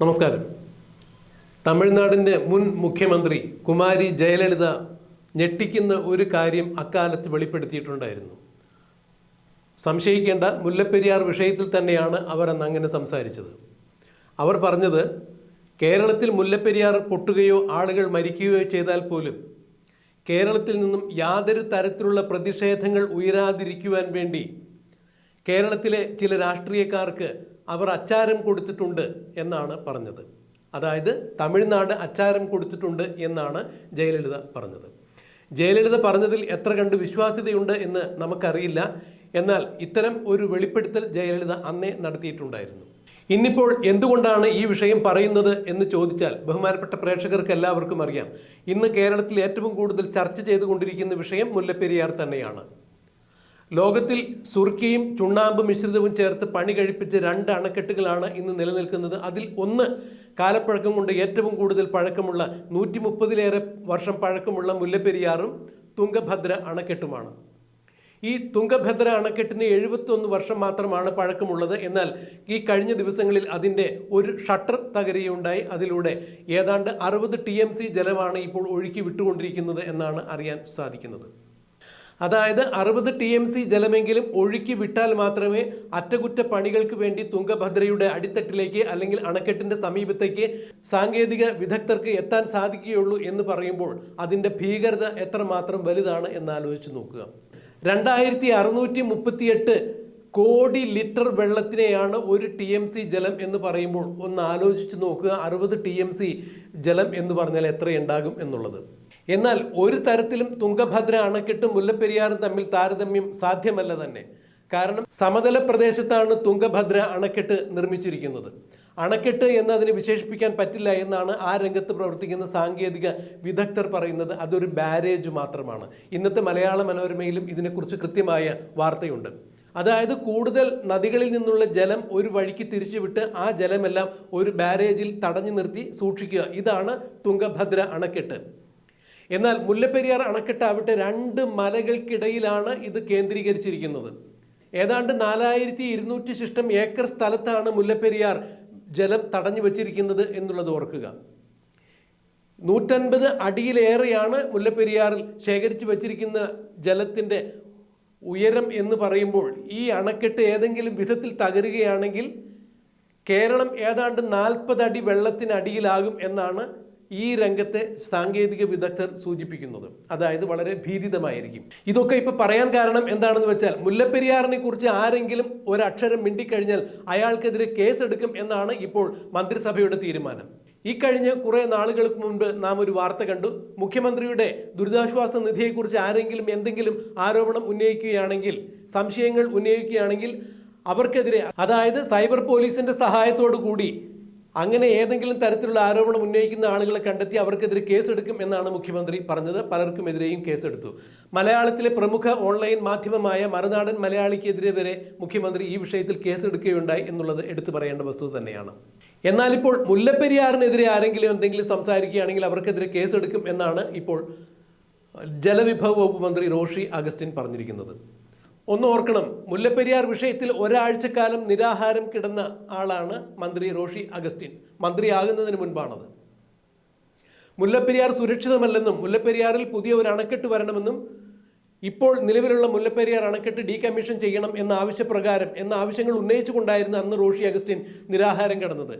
നമസ്കാരം. തമിഴ്നാടിന്റെ മുൻ മുഖ്യമന്ത്രി കുമാരി ജയലളിത ഞെട്ടിക്കുന്ന ഒരു കാര്യം അക്കാലത്ത് വെളിപ്പെടുത്തിയിട്ടുണ്ടായിരുന്നു. സംശയിക്കേണ്ട മുല്ലപ്പെരിയാർ വിഷയത്തിൽ തന്നെയാണ് അവർ അന്ന് അങ്ങനെ സംസാരിച്ചത്. അവർ പറഞ്ഞത് കേരളത്തിൽ മുല്ലപ്പെരിയാർ പൊട്ടുകയോ ആളുകൾ മരിക്കുകയോ ചെയ്താൽ പോലും കേരളത്തിൽ നിന്നും യാതൊരു തരത്തിലുള്ള പ്രതിഷേധങ്ങൾ ഉയരാതിരിക്കുവാൻ വേണ്ടി കേരളത്തിലെ ചില രാഷ്ട്രീയക്കാർക്ക് അവർ അച്ചാരം കൊടുത്തിട്ടുണ്ട് എന്നാണ് പറഞ്ഞത്. അതായത് തമിഴ്നാട് അച്ചാരം കൊടുത്തിട്ടുണ്ട് എന്നാണ് ജയലളിത പറഞ്ഞത്. ജയലളിത പറഞ്ഞതിൽ എത്ര കണ്ട് വിശ്വാസ്യതയുണ്ട് എന്ന് നമുക്കറിയില്ല. എന്നാൽ ഇത്തരം ഒരു വെളിപ്പെടുത്തൽ ജയലളിത അന്നേ നടത്തിയിട്ടുണ്ടായിരുന്നു. ഇന്നിപ്പോൾ എന്തുകൊണ്ടാണ് ഈ വിഷയം പറയുന്നത് എന്ന് ചോദിച്ചാൽ ബഹുമാനപ്പെട്ട പ്രേക്ഷകർക്ക് എല്ലാവർക്കും അറിയാം. ഇന്ന് കേരളത്തിൽ ഏറ്റവും കൂടുതൽ ചർച്ച ചെയ്തുകൊണ്ടിരിക്കുന്ന വിഷയം മുല്ലപ്പെരിയാർ തന്നെയാണ്. ലോകത്തിൽ സുർക്കിയും ചുണ്ണാമ്പ് മിശ്രിതവും ചേർത്ത് പണി കഴിപ്പിച്ച രണ്ട് അണക്കെട്ടുകളാണ് ഇന്ന് നിലനിൽക്കുന്നത്. അതിൽ ഒന്ന് കാലപ്പഴക്കം കൊണ്ട് ഏറ്റവും കൂടുതൽ പഴക്കമുള്ള നൂറ്റി മുപ്പതിലേറെ വർഷം പഴക്കമുള്ള മുല്ലപ്പെരിയാറും തുങ്കഭദ്ര അണക്കെട്ടുമാണ്. ഈ തുങ്കഭദ്ര അണക്കെട്ടിന് എഴുപത്തൊന്ന് വർഷം മാത്രമാണ് പഴക്കമുള്ളത്. എന്നാൽ ഈ കഴിഞ്ഞ ദിവസങ്ങളിൽ അതിന്റെ ഒരു ഷട്ടർ തകരുകയുണ്ടായി. അതിലൂടെ ഏതാണ്ട് അറുപത് ടി ജലമാണ് ഇപ്പോൾ ഒഴുക്കി വിട്ടുകൊണ്ടിരിക്കുന്നത് എന്നാണ് അറിയാൻ സാധിക്കുന്നത്. അതായത് അറുപത് ടി എം സി ജലമെങ്കിലും ഒഴുക്കി വിട്ടാൽ മാത്രമേ അറ്റകുറ്റപ്പണികൾക്ക് വേണ്ടി തുങ്കഭദ്രയുടെ അടിത്തട്ടിലേക്ക് അല്ലെങ്കിൽ അണക്കെട്ടിന്റെ സമീപത്തേക്ക് സാങ്കേതിക വിദഗ്ധർക്ക് എത്താൻ സാധിക്കുകയുള്ളൂ എന്ന് പറയുമ്പോൾ അതിന്റെ ഭീകരത എത്രമാത്രം വലുതാണ് എന്നാലോചിച്ച് നോക്കുക. രണ്ടായിരത്തി അറുന്നൂറ്റി മുപ്പത്തിയെട്ട് കോടി ലിറ്റർ വെള്ളത്തിനെയാണ് ഒരു ടി എം സി ജലം എന്ന് പറയുമ്പോൾ ഒന്ന് ആലോചിച്ച് നോക്കുക. അറുപത് ടി എം സി ജലം എന്ന് പറഞ്ഞാൽ എത്രയുണ്ടാകും എന്നുള്ളത്. എന്നാൽ ഒരു തരത്തിലും തുങ്കഭദ്ര അണക്കെട്ടും മുല്ലപ്പെരിയാറും തമ്മിൽ താരതമ്യം സാധ്യമല്ല തന്നെ. കാരണം സമതല പ്രദേശത്താണ് തുംഗഭദ്ര അണക്കെട്ട് നിർമ്മിച്ചിരിക്കുന്നത്. അണക്കെട്ട് എന്ന് അതിനെ വിശേഷിപ്പിക്കാൻ പറ്റില്ല എന്നാണ് ആ രംഗത്ത് പ്രവർത്തിക്കുന്ന സാങ്കേതിക വിദഗ്ധർ പറയുന്നത്. അതൊരു ബാരേജ് മാത്രമാണ്. ഇന്നത്തെ മലയാള മനോരമയിലും ഇതിനെക്കുറിച്ച് കൃത്യമായ വാർത്തയുണ്ട്. അതായത് കൂടുതൽ നദികളിൽ നിന്നുള്ള ജലം ഒരു വഴിക്ക് തിരിച്ചുവിട്ട് ആ ജലമെല്ലാം ഒരു ബാരേജിൽ തടഞ്ഞു നിർത്തി സൂക്ഷിക്കുക. ഇതാണ് തുങ്കഭദ്ര അണക്കെട്ട്. എന്നാൽ മുല്ലപ്പെരിയാർ അണക്കെട്ടാവട്ടെ രണ്ട് മലകൾക്കിടയിലാണ് ഇത് കേന്ദ്രീകരിച്ചിരിക്കുന്നത്. ഏതാണ്ട് നാലായിരത്തി ഇരുന്നൂറ്റി ശിഷ്ടം ഏക്കർ സ്ഥലത്താണ് മുല്ലപ്പെരിയാർ ജലം തടഞ്ഞു വച്ചിരിക്കുന്നത് എന്നുള്ളത് ഓർക്കുക. നൂറ്റൻപത് അടിയിലേറെയാണ് മുല്ലപ്പെരിയാറിൽ ശേഖരിച്ചു വച്ചിരിക്കുന്ന ജലത്തിന്റെ ഉയരം എന്ന് പറയുമ്പോൾ ഈ അണക്കെട്ട് ഏതെങ്കിലും വിധത്തിൽ തകരുകയാണെങ്കിൽ കേരളം ഏതാണ്ട് നാൽപ്പത് അടി വെള്ളത്തിനടിയിലാകും എന്നാണ് ഈ രംഗത്തെ സാങ്കേതിക വിദഗ്ധർ സൂചിപ്പിക്കുന്നത്. അതായത് വളരെ ഭീതിതമായിരിക്കും. ഇതൊക്കെ ഇപ്പൊ പറയാൻ കാരണം എന്താണെന്ന് വെച്ചാൽ മുല്ലപ്പെരിയാറിനെ കുറിച്ച് ആരെങ്കിലും ഒരക്ഷരം മിണ്ടിക്കഴിഞ്ഞാൽ അയാൾക്കെതിരെ കേസെടുക്കും എന്നാണ് ഇപ്പോൾ മന്ത്രിസഭയുടെ തീരുമാനം. ഈ കഴിഞ്ഞ കുറെ നാളുകൾക്ക് മുൻപ് നാം ഒരു വാർത്ത കണ്ടു. മുഖ്യമന്ത്രിയുടെ ദുരിതാശ്വാസ നിധിയെക്കുറിച്ച് ആരെങ്കിലും എന്തെങ്കിലും ആരോപണം ഉന്നയിക്കുകയാണെങ്കിൽ സംശയങ്ങൾ ഉന്നയിക്കുകയാണെങ്കിൽ അവർക്കെതിരെ അതായത് സൈബർ പോലീസിന്റെ സഹായത്തോടു കൂടി അങ്ങനെ ഏതെങ്കിലും തരത്തിലുള്ള ആരോപണം ഉന്നയിക്കുന്ന ആളുകളെ കണ്ടെത്തി അവർക്കെതിരെ കേസെടുക്കും എന്നാണ് മുഖ്യമന്ത്രി പറഞ്ഞത്. പലർക്കുമെതിരെയും കേസെടുത്തു. മലയാളത്തിലെ പ്രമുഖ ഓൺലൈൻ മാധ്യമമായ മറുനാടൻ മലയാളിക്കെതിരെ വരെ മുഖ്യമന്ത്രി ഈ വിഷയത്തിൽ കേസെടുക്കുകയുണ്ടായി എന്നുള്ളത് എടുത്തു പറയേണ്ട വസ്തുത തന്നെയാണ്. എന്നാൽ ഇപ്പോൾ മുല്ലപ്പെരിയാറിനെതിരെ ആരെങ്കിലും എന്തെങ്കിലും സംസാരിക്കുകയാണെങ്കിൽ അവർക്കെതിരെ കേസെടുക്കും എന്നാണ് ഇപ്പോൾ ജലവിഭവ വകുപ്പ് മന്ത്രി റോഷി അഗസ്റ്റിൻ പറഞ്ഞിരിക്കുന്നത്. ഒന്ന് ഓർക്കണം മുല്ലപ്പെരിയാർ വിഷയത്തിൽ ഒരാഴ്ചക്കാലം നിരാഹാരം കിടന്ന ആളാണ് മന്ത്രി റോഷി അഗസ്റ്റിൻ. മന്ത്രിയാകുന്നതിന് മുൻപാണത്. മുല്ലപ്പെരിയാർ സുരക്ഷിതമല്ലെന്നും മുല്ലപ്പെരിയാറിൽ പുതിയ ഒരു അണക്കെട്ട് വരണമെന്നും ഇപ്പോൾ നിലവിലുള്ള മുല്ലപ്പെരിയാർ അണക്കെട്ട് ഡീകമ്മീഷൻ ചെയ്യണം എന്ന ആവശ്യപ്രകാരം എന്ന ആവശ്യങ്ങൾ ഉന്നയിച്ചുകൊണ്ടായിരുന്നു അന്ന് റോഷി അഗസ്റ്റിൻ നിരാഹാരം കിടന്നത്.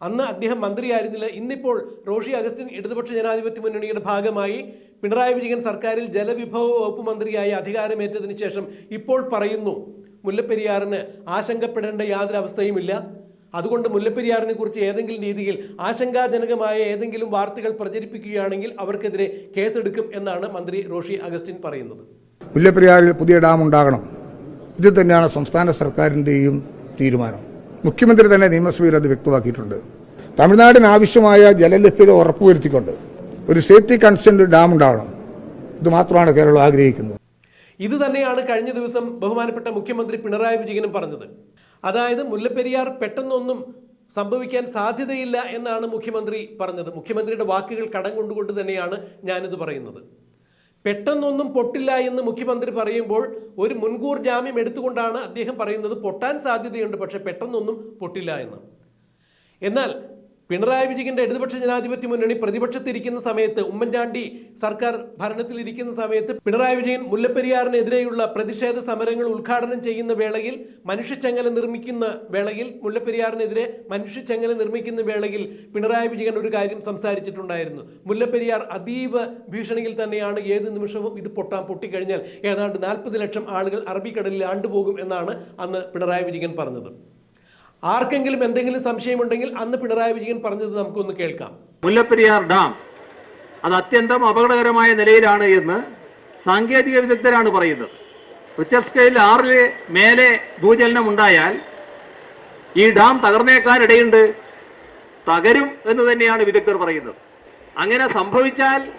അന്ന് അദ്ദേഹം മന്ത്രിയായിരുന്നില്ല. ഇന്നിപ്പോൾ റോഷി അഗസ്റ്റിൻ ഇടതുപക്ഷ ജനാധിപത്യ മുന്നണിയുടെ ഭാഗമായി പിണറായി വിജയൻ സർക്കാരിൽ ജലവിഭവ വകുപ്പ് മന്ത്രിയായി അധികാരമേറ്റതിന് ശേഷം ഇപ്പോൾ പറയുന്നു മുല്ലപ്പെരിയാറിന് ആശങ്കപ്പെടേണ്ട യാതൊരു അവസ്ഥയുമില്ല. അതുകൊണ്ട് മുല്ലപ്പെരിയാറിനെ കുറിച്ച് ഏതെങ്കിലും രീതിയിൽ ആശങ്കാജനകമായ ഏതെങ്കിലും വാർത്തകൾ പ്രചരിപ്പിക്കുകയാണെങ്കിൽ അവർക്കെതിരെ കേസെടുക്കും എന്നാണ് മന്ത്രി റോഷി അഗസ്റ്റിൻ പറയുന്നത്. മുല്ലപ്പെരിയാറിൽ പുതിയ ഡാം ഉണ്ടാകണം. ഇത് തന്നെയാണ് സംസ്ഥാന സർക്കാരിന്റെയും തീരുമാനം. മുഖ്യമന്ത്രി തന്നെ നിയമസഭയിൽ അത് വ്യക്തമാക്കിയിട്ടുണ്ട്. തമിഴ്നാടിന് ആവശ്യമായ ജലലഭ്യത ഉറപ്പുവരുത്തിക്കൊണ്ട് ഒരു സേഫ്റ്റി കൺസേൺ ഡാം ഉണ്ടാവണം. ഇത് മാത്രമാണ് കേരളം ആഗ്രഹിക്കുന്നത്. ഇത് തന്നെയാണ് കഴിഞ്ഞ ദിവസം ബഹുമാനപ്പെട്ട മുഖ്യമന്ത്രി പിണറായി വിജയനും പറഞ്ഞത്. അതായത് മുല്ലപ്പെരിയാർ പെട്ടെന്നൊന്നും സംഭവിക്കാൻ സാധ്യതയില്ല എന്നാണ് മുഖ്യമന്ത്രി പറഞ്ഞത്. മുഖ്യമന്ത്രിയുടെ വാക്കുകൾ കടം കൊണ്ടുകൊണ്ട് തന്നെയാണ് ഞാനിത് പറയുന്നത്. പെട്ടെന്നൊന്നും പൊട്ടില്ല എന്ന് മുഖ്യമന്ത്രി പറയുമ്പോൾ ഒരു മുൻകൂർ ജാമ്യം എടുത്തുകൊണ്ടാണ് അദ്ദേഹം പറയുന്നത് പൊട്ടാൻ സാധ്യതയുണ്ട് പക്ഷെ പെട്ടെന്നൊന്നും പൊട്ടില്ല എന്ന്. എന്നാൽ പിണറായി വിജയന്റെ ഇടതുപക്ഷ ജനാധിപത്യ മുന്നണി പ്രതിപക്ഷത്തിരിക്കുന്ന സമയത്ത് ഉമ്മൻചാണ്ടി സർക്കാർ ഭരണത്തിലിരിക്കുന്ന സമയത്ത് പിണറായി വിജയൻ മുല്ലപ്പെരിയാറിനെതിരെയുള്ള പ്രതിഷേധ സമരങ്ങൾ ഉദ്ഘാടനം ചെയ്യുന്ന വേളയിൽ മനുഷ്യച്ചങ്ങല നിർമ്മിക്കുന്ന വേളയിൽ മുല്ലപ്പെരിയാറിനെതിരെ മനുഷ്യച്ചങ്ങല നിർമ്മിക്കുന്ന വേളയിൽ പിണറായി വിജയൻ ഒരു കാര്യം സംസാരിച്ചിട്ടുണ്ടായിരുന്നു. മുല്ലപ്പെരിയാർ അതീവ ഭീഷണിയിൽ തന്നെയാണ് ഏത് നിമിഷവും ഇത് പൊട്ടാൻ പൊട്ടിക്കഴിഞ്ഞാൽ ഏതാണ്ട് നാൽപ്പത് ലക്ഷം ആളുകൾ അറബിക്കടലിൽ ആണ്ടുപോകും എന്നാണ് അന്ന് പിണറായി വിജയൻ പറഞ്ഞത്. ആർക്കെങ്കിലും എന്തെങ്കിലും സംശയമുണ്ടെങ്കിൽ അന്ന് പിണറായി വിജയൻ പറഞ്ഞത് നമുക്കൊന്ന് കേൾക്കാം. മുല്ലപ്പെരിയാർ ഡാം അത് അത്യന്തം അപകടകരമായ നിലയിലാണ് എന്ന് സാങ്കേതിക വിദഗ്ധരാണ് പറയുന്നത്. റിച്ചർ സ്കെയിൽ ആറിൽ മേലെ ഭൂചലനം ഉണ്ടായാൽ ഈ ഡാം തകർന്നേക്കാനിടയുണ്ട് തകരും എന്ന് തന്നെയാണ് വിദഗ്ധർ പറയുന്നത്. അങ്ങനെ സംഭവിച്ചാൽ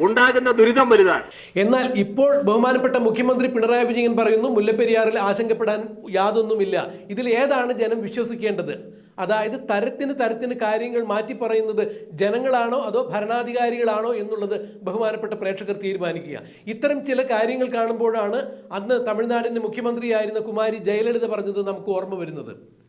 ഉണ്ടാകുന്ന ദുരിതം വലുതാണ്. എന്നാൽ ഇപ്പോൾ ബഹുമാനപ്പെട്ട മുഖ്യമന്ത്രി പിണറായി വിജയൻ പറയുന്നു മുല്ലപ്പെരിയാറിൽ ആശങ്കപ്പെടാൻ യാതൊന്നുമില്ല. ഇതിൽ ഏതാണ് ജനം വിശ്വസിക്കേണ്ടത്? അതായത് തരത്തിന് തരത്തിന് കാര്യങ്ങൾ മാറ്റി പറയുന്നത് ജനങ്ങളാണോ അതോ ഭരണാധികാരികളാണോ എന്നുള്ളത് ബഹുമാനപ്പെട്ട പ്രേക്ഷകർ തീരുമാനിക്കുക. ഇത്തരം ചില കാര്യങ്ങൾ കാണുമ്പോഴാണ് അന്ന് തമിഴ്നാടിന്റെ മുഖ്യമന്ത്രിയായിരുന്ന കുമാരി ജയലളിത പറഞ്ഞത് നമുക്ക് ഓർമ്മ വരുന്നത്.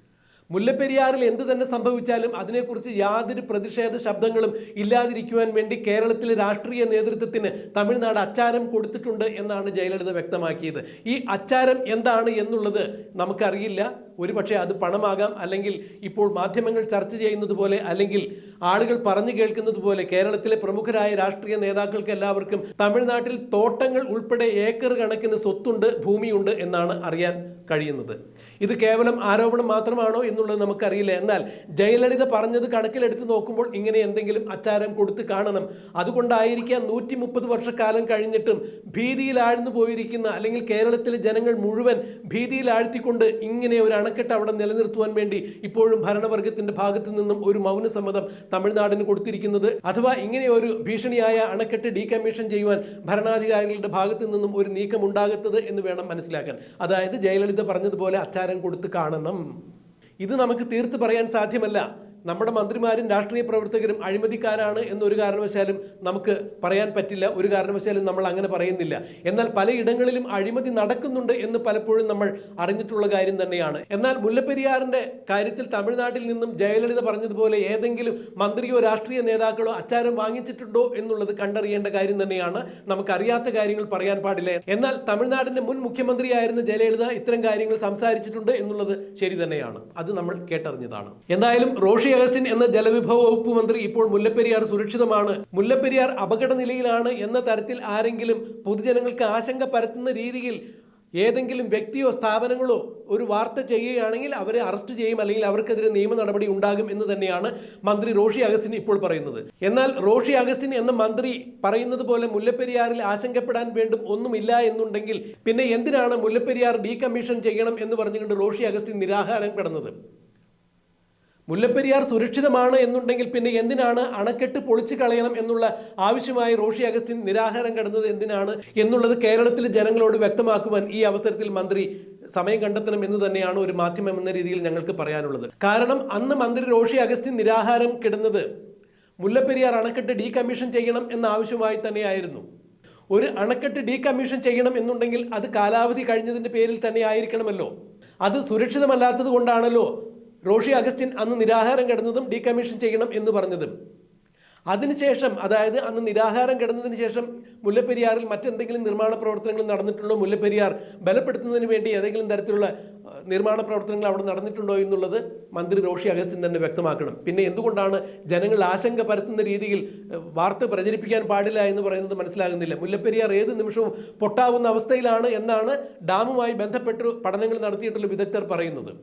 മുല്ലപ്പെരിയാറിൽ എന്ത് തന്നെ സംഭവിച്ചാലും അതിനെക്കുറിച്ച് യാതൊരു പ്രതിഷേധ ശബ്ദങ്ങളും ഇല്ലാതിരിക്കുവാൻ വേണ്ടി കേരളത്തിലെ രാഷ്ട്രീയ നേതൃത്വത്തിന് തമിഴ്നാട് അച്ചാരം കൊടുത്തിട്ടുണ്ട് എന്നാണ് ജയലളിത വ്യക്തമാക്കിയത്. ഈ അച്ചാരം എന്താണ് എന്നുള്ളത് നമുക്കറിയില്ല. ഒരുപക്ഷെ അത് പണമാകാം. അല്ലെങ്കിൽ ഇപ്പോൾ മാധ്യമങ്ങൾ ചർച്ച ചെയ്യുന്നത് പോലെ അല്ലെങ്കിൽ ആളുകൾ പറഞ്ഞു കേൾക്കുന്നത് പോലെ കേരളത്തിലെ പ്രമുഖരായ രാഷ്ട്രീയ നേതാക്കൾക്ക് എല്ലാവർക്കും തമിഴ്നാട്ടിൽ തോട്ടങ്ങൾ ഉൾപ്പെടെ ഏക്കർ കണക്കിന് സ്വത്തുണ്ട് ഭൂമിയുണ്ട് എന്നാണ് അറിയാൻ കഴിയുന്നത്. ഇത് കേവലം ആരോപണം മാത്രമാണോ എന്നുള്ളത് നമുക്കറിയില്ല. എന്നാൽ ജയലളിത പറഞ്ഞത് കണക്കിലെടുത്ത് നോക്കുമ്പോൾ ഇങ്ങനെ എന്തെങ്കിലും അച്ചാരം കൊടുത്ത് കാണണം. അതുകൊണ്ടായിരിക്കാം നൂറ്റി മുപ്പത് വർഷക്കാലം കഴിഞ്ഞിട്ടും ഭീതിയിൽ ആഴ്ന്നു പോയിരിക്കുന്ന അല്ലെങ്കിൽ കേരളത്തിലെ ജനങ്ങൾ മുഴുവൻ ഭീതിയിൽ ആഴ്ത്തിക്കൊണ്ട് ഇങ്ങനെ ഒരു അണക്കെട്ട് അവിടെ നിലനിർത്തുവാൻ വേണ്ടി ഇപ്പോഴും ഭരണവർഗത്തിന്റെ ഭാഗത്തു നിന്നും ഒരു മൗന സമ്മതം തമിഴ്നാടിന് കൊടുത്തിരിക്കുന്നത് അഥവാ ഇങ്ങനെ ഒരു ഭീഷണിയായ അണക്കെട്ട് ഡീകമ്മീഷൻ ചെയ്യുവാൻ ഭരണാധികാരികളുടെ ഭാഗത്തു നിന്നും ഒരു നീക്കം ഉണ്ടാകത്തത് എന്ന് വേണം മനസ്സിലാക്കാൻ. അതായത് ജയലളിത പറഞ്ഞതുപോലെ അച്ചാരം കൊടുത്ത് കാണണം. ഇത് നമുക്ക് തീർത്ത് പറയാൻ സാധ്യമല്ല. നമ്മുടെ മന്ത്രിമാരും രാഷ്ട്രീയ പ്രവർത്തകരും അഴിമതിക്കാരാണ് എന്നൊരു കാരണവശാലും നമുക്ക് പറയാൻ പറ്റില്ല ഒരു കാരണവശാലും നമ്മൾ അങ്ങനെ പറയുന്നില്ല. എന്നാൽ പലയിടങ്ങളിലും അഴിമതി നടക്കുന്നുണ്ട് എന്ന് പലപ്പോഴും നമ്മൾ അറിഞ്ഞിട്ടുള്ള കാര്യം തന്നെയാണ്. എന്നാൽ മുല്ലപ്പെരിയാറിന്റെ കാര്യത്തിൽ തമിഴ്നാട്ടിൽ നിന്നും ജയലളിത പറഞ്ഞതുപോലെ ഏതെങ്കിലും മന്ത്രിയോ രാഷ്ട്രീയ നേതാക്കളോ അച്ചാരം വാങ്ങിച്ചിട്ടുണ്ടോ എന്നുള്ളത് കണ്ടറിയേണ്ട കാര്യം തന്നെയാണ്. നമുക്കറിയാത്ത കാര്യങ്ങൾ പറയാൻ പാടില്ല. എന്നാൽ തമിഴ്നാടിന്റെ മുൻ മുഖ്യമന്ത്രിയായിരുന്ന ജയലളിത ഇത്തരം കാര്യങ്ങൾ സംസാരിച്ചിട്ടുണ്ട് എന്നുള്ളത് ശരി തന്നെയാണ്. അത് നമ്മൾ കേട്ടറിഞ്ഞതാണ്. എന്തായാലും റോഷി അഗസ്റ്റിൻ എന്ന ജലവിഭവ വകുപ്പ് മന്ത്രി ഇപ്പോൾ മുല്ലപ്പെരിയാർ സുരക്ഷിതമാണ്. മുല്ലപ്പെരിയാർ അപകട നിലയിലാണ് എന്ന തരത്തിൽ ആരെങ്കിലും പൊതുജനങ്ങൾക്ക് ആശങ്ക പരത്തുന്ന രീതിയിൽ ഏതെങ്കിലും വ്യക്തിയോ സ്ഥാപനങ്ങളോ ഒരു വാർത്ത ചെയ്യുകയാണെങ്കിൽ അവരെ അറസ്റ്റ് ചെയ്യും അല്ലെങ്കിൽ അവർക്കെതിരെ നിയമ നടപടി ഉണ്ടാകും എന്ന് തന്നെയാണ് മന്ത്രി റോഷി അഗസ്റ്റിൻ ഇപ്പോൾ പറയുന്നത്. എന്നാൽ റോഷി അഗസ്റ്റിൻ എന്ന മന്ത്രി പറയുന്നത് പോലെ മുല്ലപ്പെരിയാറിൽ ആശങ്കപ്പെടാൻ വേണ്ടും ഒന്നുമില്ല എന്നുണ്ടെങ്കിൽ പിന്നെ എന്തിനാണ് മുല്ലപ്പെരിയാർ ഡീകമ്മീഷൻ ചെയ്യണം എന്ന് പറഞ്ഞുകൊണ്ട് റോഷി അഗസ്റ്റിൻ നിരാഹാരം കിടന്നത് മുല്ലപ്പെരിയാർ സുരക്ഷിതമാണ് എന്നുണ്ടെങ്കിൽ പിന്നെ എന്തിനാണ് അണക്കെട്ട് പൊളിച്ചു കളയണം എന്നുള്ള ആവശ്യമായി റോഷി അഗസ്റ്റിൻ നിരാഹാരം കിടന്നത് എന്തിനാണ് എന്നുള്ളത് കേരളത്തിലെ ജനങ്ങളോട് വ്യക്തമാക്കുവാൻ ഈ അവസരത്തിൽ മന്ത്രി സമയം കണ്ടെത്തണം എന്ന് തന്നെയാണ് ഒരു മാധ്യമം എന്ന രീതിയിൽ ഞങ്ങൾക്ക് പറയാനുള്ളത്. കാരണം അന്ന് മന്ത്രി റോഷി അഗസ്റ്റിൻ നിരാഹാരം കിടന്നത് മുല്ലപ്പെരിയാർ അണക്കെട്ട് ഡീകമ്മീഷൻ ചെയ്യണം എന്ന ആവശ്യമായി തന്നെയായിരുന്നു. ഒരു അണക്കെട്ട് ഡീകമ്മീഷൻ ചെയ്യണം എന്നുണ്ടെങ്കിൽ അത് കാലാവധി കഴിഞ്ഞതിന്റെ പേരിൽ തന്നെ ആയിരിക്കണമല്ലോ. അത് സുരക്ഷിതമല്ലാത്തത് കൊണ്ടാണല്ലോ റോഷി അഗസ്റ്റിൻ അന്ന് നിരാഹാരം കിടന്നതും ഡീകമ്മീഷൻ ചെയ്യണം എന്ന് പറഞ്ഞതും. അതിനുശേഷം അതായത് അന്ന് നിരാഹാരം കിടന്നതിന് ശേഷം മുല്ലപ്പെരിയാറിൽ മറ്റെന്തെങ്കിലും നിർമ്മാണ പ്രവർത്തനങ്ങൾ നടന്നിട്ടുണ്ടോ? മുല്ലപ്പെരിയാർ ബലപ്പെടുത്തുന്നതിന് വേണ്ടി ഏതെങ്കിലും തരത്തിലുള്ള നിർമ്മാണ പ്രവർത്തനങ്ങൾ അവിടെ നടന്നിട്ടുണ്ടോ എന്നുള്ളത് മന്ത്രി റോഷി അഗസ്റ്റിൻ തന്നെ വ്യക്തമാക്കണം. പിന്നെ എന്തുകൊണ്ടാണ് ജനങ്ങൾ ആശങ്ക പരത്തുന്ന രീതിയിൽ വാർത്ത പ്രചരിപ്പിക്കാൻ പാടില്ല എന്ന് പറയുന്നത് മനസ്സിലാകുന്നില്ല. മുല്ലപ്പെരിയാർ ഏത് നിമിഷവും പൊട്ടാവുന്ന അവസ്ഥയിലാണ് എന്നാണ് ഡാമുമായി ബന്ധപ്പെട്ട് പഠനങ്ങൾ നടത്തിയിട്ടുള്ള വിദഗ്ധർ പറയുന്നത്.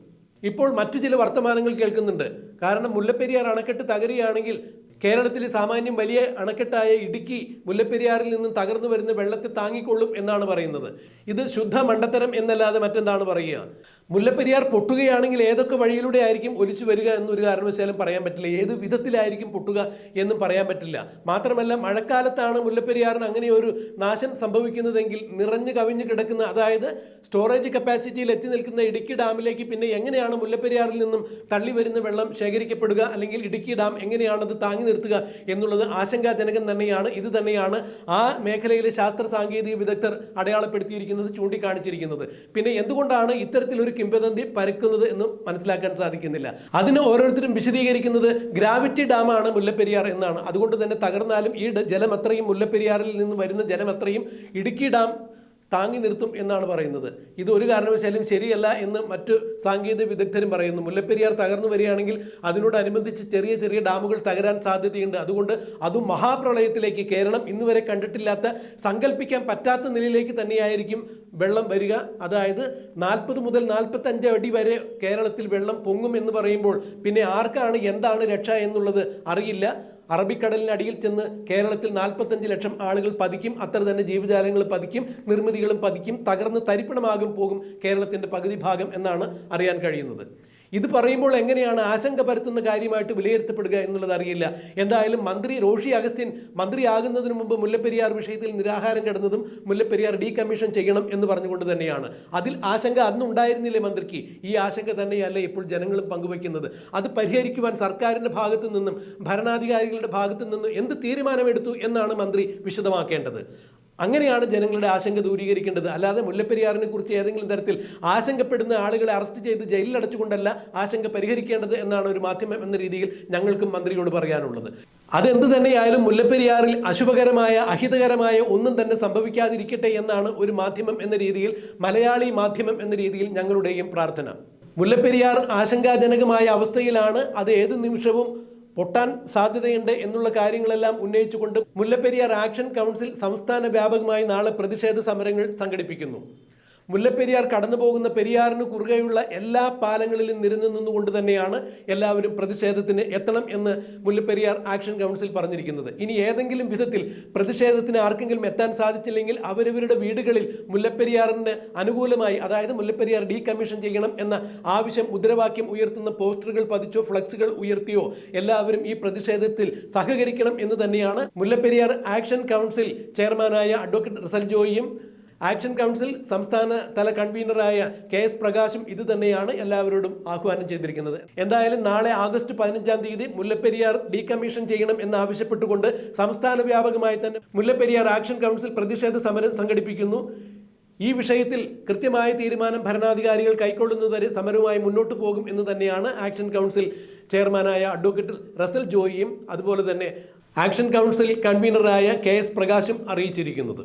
ഇപ്പോൾ മറ്റു ചില വർത്തമാനങ്ങൾ കേൾക്കുന്നുണ്ട്. കാരണം മുല്ലപ്പെരിയാർ അണക്കെട്ട് തകരുകയാണെങ്കിൽ കേരളത്തിലെ സാമാന്യം വലിയ അണക്കെട്ടായ ഇടുക്കി മുല്ലപ്പെരിയാറിൽ നിന്നും തകർന്നു വരുന്ന വെള്ളത്തെ താങ്ങിക്കൊള്ളും എന്നാണ് പറയുന്നത്. ഇത് ശുദ്ധ മണ്ടത്തരം എന്നല്ലാതെ മറ്റെന്താണ് പറയുക? മുല്ലപ്പെരിയാർ പൊട്ടുകയാണെങ്കിൽ ഏതൊക്കെ വഴിയിലൂടെ ആയിരിക്കും ഒലിച്ചു വരിക എന്നൊരു കാരണവശാലും പറയാൻ പറ്റില്ല. ഏത് വിധത്തിലായിരിക്കും പൊട്ടുക എന്നും പറയാൻ പറ്റില്ല. മാത്രമല്ല മഴക്കാലത്താണ് മുല്ലപ്പെരിയാറിന് അങ്ങനെ ഒരു നാശം സംഭവിക്കുന്നതെങ്കിൽ നിറഞ്ഞു കവിഞ്ഞു കിടക്കുന്ന അതായത് സ്റ്റോറേജ് കപ്പാസിറ്റിയിൽ എത്തി നിൽക്കുന്ന ഇടുക്കി ഡാമിലേക്ക് പിന്നെ എങ്ങനെയാണ് മുല്ലപ്പെരിയാറിൽ നിന്നും തള്ളി വരുന്ന വെള്ളം ശേഖരിക്കപ്പെടുക? അല്ലെങ്കിൽ ഇടുക്കി ഡാം എങ്ങനെയാണത് താങ്ങി നിർത്തുക എന്നുള്ളത് ആശങ്കാജനകം തന്നെയാണ്. ഇത് തന്നെയാണ് ആ മേഖലയിലെ ശാസ്ത്ര സാങ്കേതിക വിദഗ്ധർ അടയാളപ്പെടുത്തിയിരിക്കുന്നത് ചൂണ്ടിക്കാണിച്ചിരിക്കുന്നത്. പിന്നെ എന്തുകൊണ്ടാണ് ഇത്തരത്തിലൊരു കിംവദന്തി പരക്കുന്നത് എന്ന് മനസ്സിലാക്കാൻ സാധിക്കുന്നില്ല. അതിന് ഓരോരുത്തരും വിശദീകരിക്കുന്നത് ഗ്രാവിറ്റി ഡാമാണ് മുല്ലപ്പെരിയാർ എന്നാണ്. അതുകൊണ്ട് തന്നെ തകർന്നാലും ഈ ജലം അത്രയും മുല്ലപ്പെരിയാറിൽ നിന്ന് വരുന്ന ജലം അത്രയും ഇടുക്കി ഡാം താങ്ങി നിർത്തും എന്നാണ് പറയുന്നത്. ഇത് ഒരു കാരണവശാലും ശരിയല്ല എന്ന് മറ്റു സാങ്കേതിക വിദഗ്ധരും പറയുന്നു. മുല്ലപ്പെരിയാർ തകർന്നു വരികയാണെങ്കിൽ അതിനോടനുബന്ധിച്ച് ചെറിയ ചെറിയ ഡാമുകൾ തകരാൻ സാധ്യതയുണ്ട്. അതുകൊണ്ട് അതും മഹാപ്രളയത്തിലേക്ക് കേരളം ഇന്നുവരെ കണ്ടിട്ടില്ലാത്ത സങ്കല്പിക്കാൻ പറ്റാത്ത നിലയിലേക്ക് തന്നെയായിരിക്കും വെള്ളം വരിക. അതായത് നാൽപ്പത് മുതൽ നാൽപ്പത്തഞ്ച് അടി വരെ കേരളത്തിൽ വെള്ളം പൊങ്ങും എന്ന് പറയുമ്പോൾ പിന്നെ ആർക്കാണ് എന്താണ് രക്ഷ എന്നുള്ളത് അറിയില്ല. അറബിക്കടലിനടിയിൽ ചെന്ന് കേരളത്തിൽ നാൽപ്പത്തഞ്ച് ലക്ഷം ആളുകൾ പതിക്കും അത്ര തന്നെ ജീവജാലങ്ങൾ പതിക്കും നിർമ്മിതികളും പതിക്കും തകർന്ന് തരിപ്പണമാകും പോകും കേരളത്തിന്റെ പകുതി ഭാഗം എന്നാണ് അറിയാൻ കഴിയുന്നത്. ഇത് പറയുമ്പോൾ എങ്ങനെയാണ് ആശങ്ക പരത്തുന്ന കാര്യമായിട്ട് വിലയിരുത്തപ്പെടുക എന്നുള്ളത് അറിയില്ല. എന്തായാലും മന്ത്രി റോഷി അഗസ്റ്റിൻ മന്ത്രിയാകുന്നതിന് മുമ്പ് മുല്ലപ്പെരിയാർ വിഷയത്തിൽ നിരാഹാരം കിടന്നതും മുല്ലപ്പെരിയാർ ഡീകമ്മീഷൻ ചെയ്യണം എന്ന് പറഞ്ഞുകൊണ്ട് തന്നെയാണ്. അതിൽ ആശങ്ക അന്നുണ്ടായിരുന്നില്ലേ മന്ത്രിക്ക്? ഈ ആശങ്ക തന്നെയല്ല ഇപ്പോൾ ജനങ്ങളും പങ്കുവയ്ക്കുന്നത്. അത് പരിഹരിക്കുവാൻ സർക്കാരിന്റെ ഭാഗത്തു നിന്നും ഭരണാധികാരികളുടെ ഭാഗത്തു നിന്നും എന്ത് തീരുമാനമെടുത്തു എന്നാണ് മന്ത്രി വിശദമാക്കേണ്ടത്. അങ്ങനെയാണ് ജനങ്ങളുടെ ആശങ്ക ദൂരീകരിക്കേണ്ടത്. അല്ലാതെ മുല്ലപ്പെരിയാറിനെ കുറിച്ച് ഏതെങ്കിലും തരത്തിൽ ആശങ്കപ്പെടുന്ന ആളുകളെ അറസ്റ്റ് ചെയ്ത് ജയിലിൽ അടച്ചുകൊണ്ടല്ല ആശങ്ക പരിഹരിക്കേണ്ടത് എന്നാണ് ഒരു മാധ്യമം എന്ന രീതിയിൽ ഞങ്ങൾക്കും മന്ത്രിയോട് പറയാനുള്ളത്. അതെന്ത് തന്നെയായാലും മുല്ലപ്പെരിയാറിൽ അശുഭകരമായ അഹിതകരമായ ഒന്നും തന്നെ സംഭവിക്കാതിരിക്കട്ടെ എന്നാണ് ഒരു മാധ്യമം എന്ന രീതിയിൽ മലയാളി മാധ്യമം എന്ന രീതിയിൽ ഞങ്ങളുടെയും പ്രാർത്ഥന. മുല്ലപ്പെരിയാർ ആശങ്കാജനകമായ അവസ്ഥയിലാണ് അത് ഏത് നിമിഷവും പൊട്ടാൻ സാധ്യതയുണ്ട് എന്നുള്ള കാര്യങ്ങളെല്ലാം ഉന്നയിച്ചുകൊണ്ട് മുല്ലപ്പെരിയാർ ആക്ഷൻ കൗൺസിൽ സംസ്ഥാന വ്യാപകമായി നാളെ പ്രതിഷേധ സമരങ്ങൾ സംഘടിപ്പിക്കുന്നു. മുല്ലപ്പെരിയാർ കടന്നു പോകുന്ന പെരിയാറിന് കുറുകെയുള്ള എല്ലാ പാലങ്ങളിലും നിരന്നു നിന്നുകൊണ്ട് തന്നെയാണ് എല്ലാവരും പ്രതിഷേധത്തിന് എത്തണം എന്ന് മുല്ലപ്പെരിയാർ ആക്ഷൻ കൗൺസിൽ പറഞ്ഞിരിക്കുന്നത്. ഇനി ഏതെങ്കിലും വിധത്തിൽ പ്രതിഷേധത്തിന് ആർക്കെങ്കിലും എത്താൻ സാധിച്ചില്ലെങ്കിൽ അവരവരുടെ വീടുകളിൽ മുല്ലപ്പെരിയാറിന് അനുകൂലമായി അതായത് മുല്ലപ്പെരിയാർ ഡീകമ്മീഷൻ ചെയ്യണം എന്ന ആവശ്യം മുദ്രാവാക്യം ഉയർത്തുന്ന പോസ്റ്ററുകൾ പതിച്ചോ ഫ്ലക്സുകൾ ഉയർത്തിയോ എല്ലാവരും ഈ പ്രതിഷേധത്തിൽ സഹകരിക്കണം എന്ന് തന്നെയാണ് മുല്ലപ്പെരിയാർ ആക്ഷൻ കൗൺസിൽ ചെയർമാനായ അഡ്വക്കേറ്റ് റിസൽ ജോയിയും ആക്ഷൻ കൗൺസിൽ സംസ്ഥാന തല കൺവീനറായ കെ എസ് പ്രകാശും ഇത് തന്നെയാണ് എല്ലാവരോടും ആഹ്വാനം ചെയ്തിരിക്കുന്നത്. എന്തായാലും നാളെ ആഗസ്റ്റ് പതിനഞ്ചാം തീയതി മുല്ലപ്പെരിയാർ ഡീകമ്മീഷൻ ചെയ്യണം എന്നാവശ്യപ്പെട്ടുകൊണ്ട് സംസ്ഥാന വ്യാപകമായി തന്നെ മുല്ലപ്പെരിയാർ ആക്ഷൻ കൗൺസിൽ പ്രതിഷേധ സമരം സംഘടിപ്പിക്കുന്നു. ഈ വിഷയത്തിൽ കൃത്യമായ തീരുമാനം ഭരണാധികാരികൾ കൈക്കൊള്ളുന്നതുവരെ സമരവുമായി മുന്നോട്ട് പോകും എന്ന് തന്നെയാണ് ആക്ഷൻ കൗൺസിൽ ചെയർമാനായ അഡ്വക്കേറ്റ് റസൽ ജോയിയും അതുപോലെ തന്നെ ആക്ഷൻ കൗൺസിൽ കൺവീനറായ കെ എസ് പ്രകാശും അറിയിച്ചിരിക്കുന്നത്.